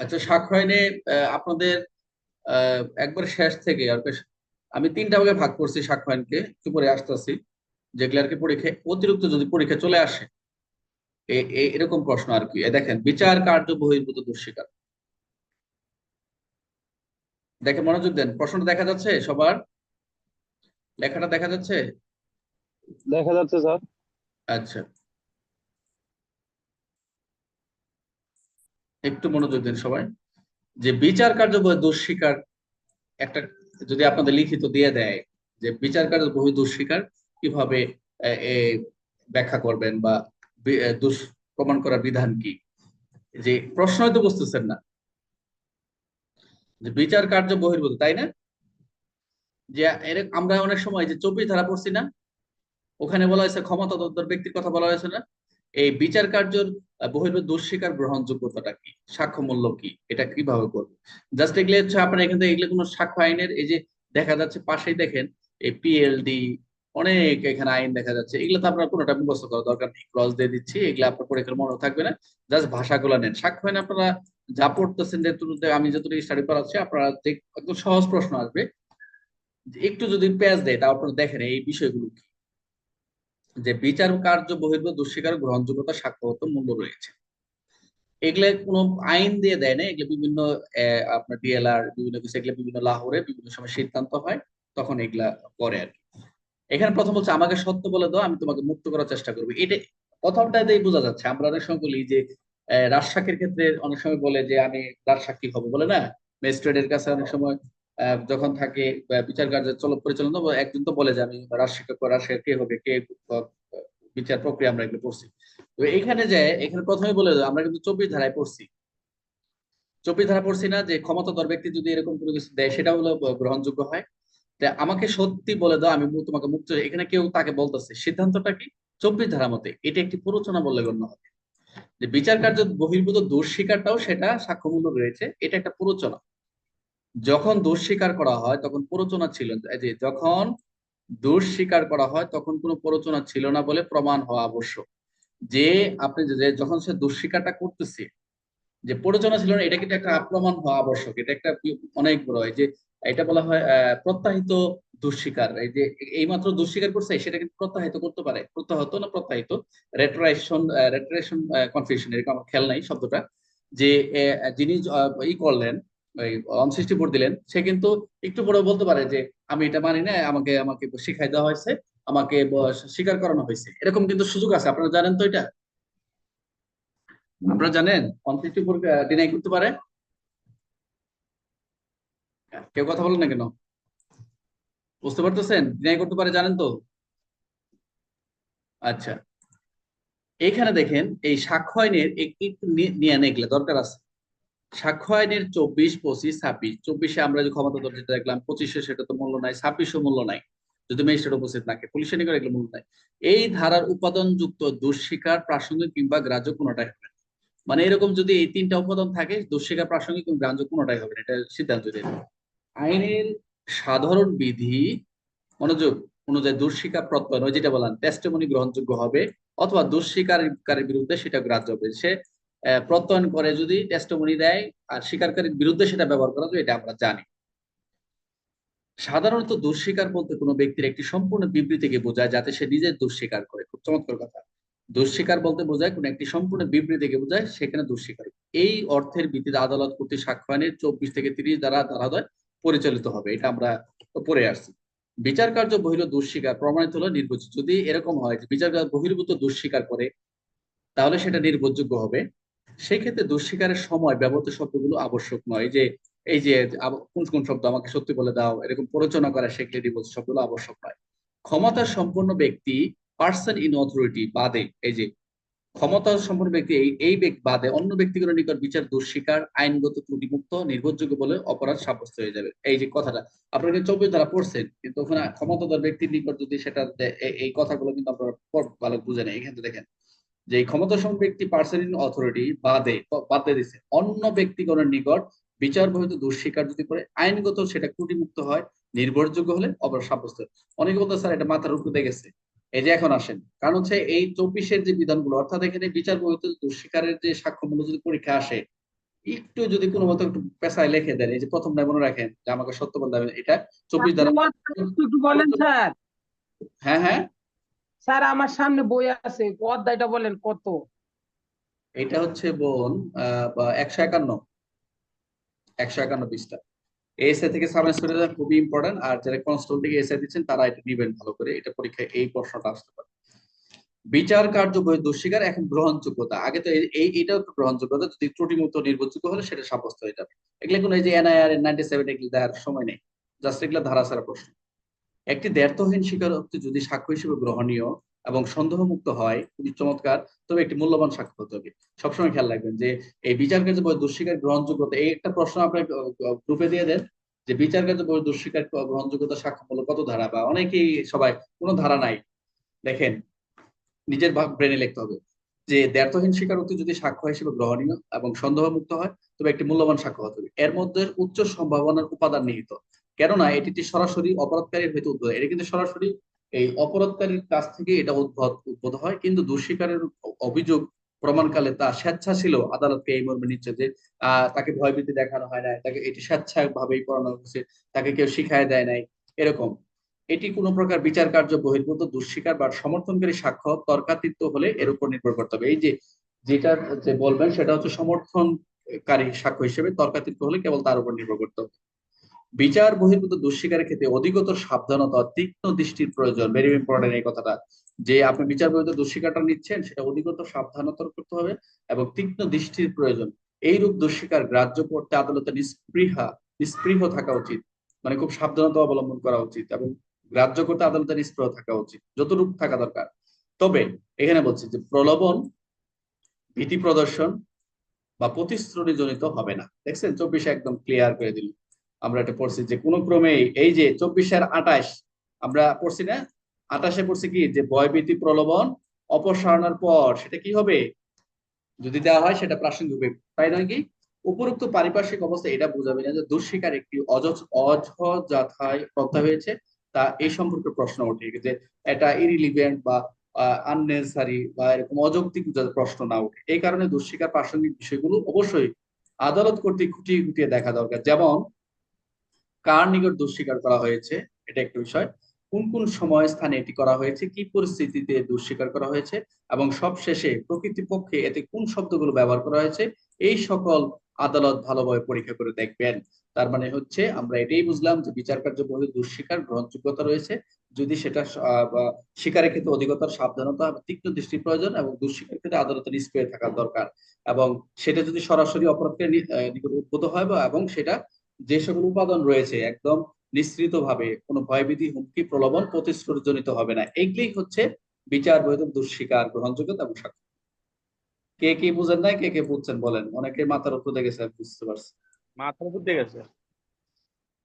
আচ্ছা আহ, আপনাদের একবার শেষ থেকে আর আমি তিনটা ভাগে ভাগ করছি আইনকে একটু পরে আসতেছি যেগুলো আর কি পরীক্ষা অতিরিক্ত যদি পরীক্ষা চলে আসে এরকম প্রশ্ন আর কি। দেখেন বিচার কার্য বহির্ভূত দুঃস্বীকার। দেখে মনোযোগ দেন প্রশ্নটা দেখা যাচ্ছে সবার? লেখাটা দেখা যাচ্ছে? দেখা যাচ্ছে স্যার। আচ্ছা। একটু মনোযোগ দিন সবাই। যে বিচার কার্য দুঃস্বীকার একটা যদি আপনাদের লিখিত দিয়ে দেয় যে বিচার কার্য বহি দুঃস্বীকার, কীভাবে ব্যাখ্যা করবেন বা দুষ, প্রমাণ করার বিধান কি? যে প্রশ্ন হয়তো বুঝতেছেন না। যে বিচার কার্য বহির্ভূত, তাই না? যে আমরা অনেক সময় যে চব্বিশ ধারা পড়ছি না, ওখানে বলা হয়েছে ক্ষমতাধর ব্যক্তির কথা বলা হয়েছে না? এই বিচার কার্যর বহির্ভূত দুঃস্বীকার গ্রহণযোগ্যতাটা কি? সাক্ষ্য মূল্য কি? এটা কীভাবে করবে? জাস্ট এগুলো হচ্ছে আপনার এখান থেকে এগুলো কোনো সাক্ষ্য আইনের, এই যে দেখা যাচ্ছে পাশেই দেখেন, এই পিএলডি অনেক এখানে আইন দেখা যাচ্ছে। এগুলো তো আপনার কোনোটা মুখস্থ করা দরকার নেই। ক্রস দিয়ে দিচ্ছি, এগুলো আপনার পরীক্ষার মনে থাকবে না। জাস্ট ভাষাগুলো নেন। সাক্ষ্য আইন আপনারা যা পড়তেছেন যেটুকু আমি যতটুকু স্টাডি করাচ্ছি, আপনারা একদম সহজ প্রশ্ন আসবে। একটু যদি পেঁয়াজ দেয় তা আপনারা দেখেন এই বিষয়গুলো কি। যে বিচার কার্য বহির্ভূত দুঃস্বীকার গ্রহণযোগ্যতা, সাক্ষ্যগত মূল্য রয়েছে। এগুলো কোনো আইন দিয়ে দেয় না, এগুলো বিভিন্ন আপনার ডিএলআর, বিভিন্ন কিছু, এগুলো বিভিন্ন লাহোরে বিভিন্ন সময় সিদ্ধান্ত হয়, তখন এগুলা করে আর কি। এখানে প্রথম হচ্ছে, আমাকে সত্য বলে দাও, আমি তোমাকে মুক্ত করার চেষ্টা করব। এটা প্রথমটাতেই বোঝা যাচ্ছে, আমরা অনেক সময় বলি যে রাজসাক্ষীর ক্ষেত্রে অনেক সময় বলে যে, আমি রাজসাক্ষী হব বলে না? ম্যাজিস্ট্রেটের কাছে অনেক সময় যখন থাকে বিচার কার্যের চল পরিচালনা একজন তো বলে যে আমি রাজশিক্ষক রাজশাহী কে হবে, কে বিচার প্রক্রিয়া আমরা এগুলো পড়ছি। তো এখানে যে, এখানে প্রথমে বলে আমরা কিন্তু চব্বিশ ধারায় পড়ছি। চব্বিশ ধারা পড়ছি না যে, ক্ষমতাধর ব্যক্তি যদি এরকম কোনো কিছু দেয় সেটা হলো গ্রহণযোগ্য হয়। আমাকে সত্যি বলে দাও, আমি তোমাকে মুক্ত এখানে কেউ তাকে বলতেছে, সিদ্ধান্তটা কি? চব্বিশ ধারা মতে। এটা একটি প্ররোচনা বলে গণ্য হবে। যে বিচার কার্য বহির্ভূত দোষ স্বীকারটাও সেটা সাক্ষ্যমূলক রয়েছে। এটা একটা প্ররোচনা। যখন দোষ স্বীকার করা হয়, তখন প্ররোচনা ছিল যে যখন দোষ স্বীকার করা হয়, তখন কোনো প্ররোচনা ছিল না বলে প্রমাণ হওয়া আবশ্যক। যে আপনি যে যখন সে দোষ স্বীকারটা করতেছে, যে প্ররোচনা ছিল না, এটা কিন্তু একটা প্রমাণ হওয়া আবশ্যক। এটা একটা অনেক বড় হয় যে এটা বলা হয় প্রত্যাহিত দুঃস্বীকার এই যে এইমাত্র দুঃস্বীকার করছে, সেটা কিন্তু প্রত্যাহিত করতে পারে। প্রত্যাহত না প্রত্যাহিত? রেট্রাইশন রেট্রেশন কনফিউশন এরকম খেয়াল নাই শব্দটা। যে যিনি ই করলেন ওই অনসৃষ্টি দিলেন। সে কিন্তু একটু বড় বলতে পারে যে, আমি এটা মানি না আমাকে আমাকে শিখাই দেওয়া হয়েছে, আমাকে স্বীকার করানো হয়েছে। এরকম কিন্তু সুযোগ আছে। আপনারা জানেন তো এটা? আপনারা জানেন? অনসৃষ্টি ডিনাই করতে পারে? কেউ কথা বলেন না কেন? বুঝতে পারতেছেন? ডিনাই করতে পারে, জানেন তো? আচ্ছা। এখানে দেখেন, এই সাক্ষ্য আইনের নিয়ে এগুলো দরকার আছে। সাক্ষ্য আইনের চব্বিশ, পঁচিশ, ছাব্বিশ। চব্বিশে আমরা যে ক্ষমতা যেটা দেখলাম, পঁচিশে সেটা তো মূল্য নাই ছাব্বিশে মূল্য নাই। যদি ম্যাজিস্ট্রেট উপস্থিত থাকে পুলিশে নিকট এগুলো মূল্য নাই। এই ধারার উপাদানযুক্ত দুঃস্বীকার প্রাসঙ্গিক কিংবা গ্রাহ্য কোনোটাই হবে না। মানে এরকম যদি এই তিনটা উপাদান থাকে দুঃস্বীকার প্রাসঙ্গিক এবং গ্রাহ্য কোনোটাই হবে এটা সিদ্ধান্ত দেবে আইনের সাধারণ বিধি, মনোযোগ অনুযায়ী দুঃস্বীকার প্রত্যয়ন যেটা বললাম টেস্টিমনি গ্রহণযোগ্য হবে, অথবা দুঃস্বীকারীর বিরুদ্ধে সেটা গ্রাহ্য হবে। সে প্রত্যয়ন করে যদি টেস্টিমনি দেয় আর স্বীকারকারীর বিরুদ্ধে সেটা ব্যবহার করা এটা আমরা জানি। সাধারণত দুঃস্বীকার বলতে কোনো ব্যক্তির একটি সম্পূর্ণ বিবৃতিকে বোঝায় যাতে সে নিজের দুঃস্বীকার করে। খুব চমৎকার কথা। দুঃস্বীকার বলতে বোঝায় কোনো একটি সম্পূর্ণ বিবৃতিকে বোঝায় সেখানে দুঃস্বীকার এই অর্থের ভিত্তিতে আদালত কর্তৃক সাক্ষ্য আইনের চব্বিশ থেকে তিরিশ দ্বারা ধারাদয় পরিচালিত হবে, এটা আমরা পড়ে আসছি। বিচার কার্য বহির্ভূত দুঃস্বীকার প্রমাণিত হলো নির্ভরযোগ্য। যদি এরকম হয় যে বিচার কার্য বহির্ভূত দুঃস্বীকার করে, তাহলে সেটা নির্ভরযোগ্য হবে। সেই ক্ষেত্রে দুঃস্বীকারের সময় ব্যবহৃত শব্দগুলো আবশ্যক নয়। যে, এই যে কোন কোন শব্দ আমাকে সত্যি বলে দাও, এরকম প্ররোচনা করা সেগুলি নির্ভরযোগ্য শব্দগুলো আবশ্যক নয়। ক্ষমতা সম্পন্ন ব্যক্তি পার্সন ইন অথরিটি বাদে, এই যে ক্ষমতা সম্পন্ন ব্যক্তি, এই এই বাদে অন্য ব্যক্তিগুলোর নিকট বিচার দুঃস্বীকার, আইনগত ত্রুটিমুক্ত, নির্ভরযোগ্য বলে অপরাধ সাব্যস্ত হয়ে যাবে। এই যে কথাটা, আপনারা চব্বিশ ধারা পড়ছেন, কিন্তু ওখানে ক্ষমতাধর ব্যক্তির নিকট যদি সেটা এই কথাগুলো কিন্তু আপনারা ভালো বুঝে নেই। এখানে দেখেন যে এই ক্ষমতাসম্পন্ন ব্যক্তি পার্সন ইন অথরিটি বাদে বাদ দিচ্ছে অন্য ব্যক্তিগণের নিকট বিচার বহিত দুঃস্বীকার যদি করে আইনগত সেটা ত্রুটিমুক্ত হয় নির্ভরযোগ্য হলে অপরাধ সাব্যস্ত। অনেকে বলতে স্যার এটা মাথার উপরে গেছে। এই যে এখন আসেন। কারণ হচ্ছে এই চব্বিশের যে বিধানগুলো অর্থাৎ এখানে বিচার বহিত দুঃস্বীকারের যে সাক্ষ্যমূল্য যদি পরীক্ষা আসে একটু যদি কোনো মতো একটু পেশায় লেখে দেন এই যে প্রথমটা মনে রাখেন যে আমাকে সত্য বলতে হবে এটা চব্বিশ ধারা হ্যাঁ হ্যাঁ। স্যার, আমার সামনে বই আছে। অধ্যায়টা বলেন, কত? এটা হচ্ছে বোন একশো একান্ন। একশো একান্ন পৃষ্ঠা। এসআই থেকে সাব ইন্সপেক্টর খুবই ইম্পর্টেন্ট আর যারা কনস্টেবল থেকে এসআই দিচ্ছেন, তারা এটা নিবেন ভালো করে। এটা পরীক্ষায় এই প্রশ্নটা আসতে পারে। বিচার কার্য বই দোষীকার এখন গ্রহণযোগ্যতা। আগে তো এই- এটাও গ্রহণযোগ্যতা, যদি ত্রুটিমুক্ত নির্ভরযোগ্য হলে সেটা সাব্যস্ত হয়ে যাবে। এগুলো কোনো এই যে এনআইআর নাইনটি সেভেন এগুলো দেওয়ার সময় নেই। জাস্ট এগুলো ধারা ছাড়া প্রশ্ন। একটি দ্ব্যর্থহীন স্বীকারোক্তি যদি সাক্ষ্য হিসেবে গ্রহণীয় এবং সন্দেহমুক্ত হয় খুবই চমৎকার, তবে একটি মূল্যবান সাক্ষ্য হতে হবে। সবসময় খেয়াল রাখবেন যে, এই বিচার কার্য বই দুঃস্বীকার গ্রহণযোগ্যতা, এই একটা প্রশ্ন আপনার গ্রুপে দিয়ে দেন যে বিচার কার্য বই দুঃস্বীকার গ্রহণযোগ্যতা সাক্ষ্য মূল্য কত ধারা? বা অনেকেই সবাই কোনো ধারা নাই। দেখেন, নিজের ব্রেনে লিখতে হবে যে, দ্ব্যর্থহীন স্বীকারোক্তি যদি সাক্ষ্য হিসেবে গ্রহণীয় এবং সন্দেহমুক্ত হয়, তবে একটি মূল্যবান সাক্ষ্য হতে হবে। এর মধ্যে উচ্চ সম্ভাবনার উপাদান নিহিত। কেননা এটি সরাসরি অপরাধকারীর হইতে উদ্ভূত। এটা কিন্তু সরাসরি এই অপরাধকারীর কাছ থেকে এটা উদ্ভব, উদ্ভূত হয়, কিন্তু দোষীকারের অভিযোগ প্রমাণকালে তা স্বেচ্ছা ছিল আদালতকে এই মর্মে নিচ্ছে যে তাকে ভয়ভীতি দেখানো হয় না তাকে এটি স্বেচ্ছায় ভাবেই করানো হয়েছে, তাকে কেউ শিখায় দেয় নাই, এরকম। এটি কোনো প্রকার বিচার কার্য বহির্ভূত দুঃস্বীকার বা সমর্থনকারী সাক্ষ্য তর্কাতীত হলে এর উপর নির্ভর করতে হবে। এই যে যেটা যে বলবেন সেটা হচ্ছে সমর্থনকারী সাক্ষ্য হিসেবে তর্কাতীত হলে কেবল তার উপর নির্ভর করতে হবে। বিচার বহির্ভূত দুঃস্বীকারের ক্ষেত্রে অধিকতর সাবধানতা, তীক্ষ্ণ দৃষ্টির প্রয়োজন। ভেরি ইম্পর্টেন্ট এই কথাটা। যে আপনি বিচার বহির্ভূত দুঃস্বীকারটা নিচ্ছেন, সেটা অধিকতর সাবধানতা করতে হবে এবং তীক্ষ্ণ দৃষ্টির প্রয়োজন। এইরূপ দুঃস্বীকার গ্রাহ্য করতে আদালতে নিস্পৃহা নিস্পৃহ থাকা উচিত। মানে খুব সাবধানতা অবলম্বন করা উচিত এবং গ্রাহ্য করতে আদালতে নিস্পৃহ থাকা উচিত। যতটুকু থাকা দরকার। তবে এখানে বলছি যে প্রলোভন, ভীতি প্রদর্শন বা প্রতিশ্রুতি জনিত হবে না। দেখছেন? চব্বিশে একদম ক্লিয়ার করে দিল। আমরা এটা পড়ছি যে কোনো ক্রমে এই যে চব্বিশের আঠাশ, আমরা পড়ছি না? আঠাশে পড়ছি কি? যে ভয়ভীতি প্রলোভন, অপসারণের পর সেটা কি হবে? যদি দেওয়া হয় সেটা প্রাসঙ্গিক হবে। তাই নয় কি? উপরোক্ত পারিপার্শ্বিক অবস্থা এটা বোঝাবে না যে দুঃস্বীকার একটি অজ হয়েছে, তা এই সম্পর্কে প্রশ্ন ওঠে। যে এটা ইরিলিভেন্ট বা আননেসারি বা এরকম অযৌক্তিক প্রশ্ন না ওঠে। এই কারণে দুঃস্বীকার প্রাসঙ্গিক বিষয়গুলো অবশ্যই আদালত কর্তৃক খুঁটিয়ে খুঁটিয়ে দেখা দরকার। যেমন কার নিকট দুঃস্বীকার করা হয়েছে? এটা একটা বিষয়। কোন কোন সময় স্থানে এটি করা হয়েছে? কি পরিস্থিতিতে দুঃস্বীকার করা হয়েছে? এবং সবশেষে প্রকৃতিপক্ষে এতে কোন শব্দগুলো ব্যবহার করা হয়েছে? এই সকল আদালত ভালোভাবে পরীক্ষা করে দেখবেন। তার মানে হচ্ছে আমরা এটাই বুঝলাম যে বিচার কার্য বলে দুঃস্বীকার গ্রহণযোগ্যতা রয়েছে। যদি সেটা স্বীকারের ক্ষেত্রে অধিকতর সাবধানতা তীক্ষ্ণ দৃষ্টির প্রয়োজন এবং দুঃস্বীকার ক্ষেত্রে আদালতে নিষ্ক্রিয় থাকা দরকার। এবং সেটা যদি সরাসরি অপরাধকে নিকট উদ্ভূত হয় বা এবং সেটা যে সকল উপাদান রয়েছে একদম নিঃসৃত ভাবে কোনো ভয়ভীতি, হুমকি, প্রলোভন প্রতিশ্রুতিজনিত হবে না। এগুলি হচ্ছে বিচার, বৈধ, দুঃস্বীকার গ্রহণযোগ্যতা এবং সাক্ষ্য। কে কি বুঝেন নাই, কে কে বুঝছেন বলেন? অনেকে মাথার উপর দেখেছে বুঝতে পারছি। মাথার উপর দিয়ে গেছে?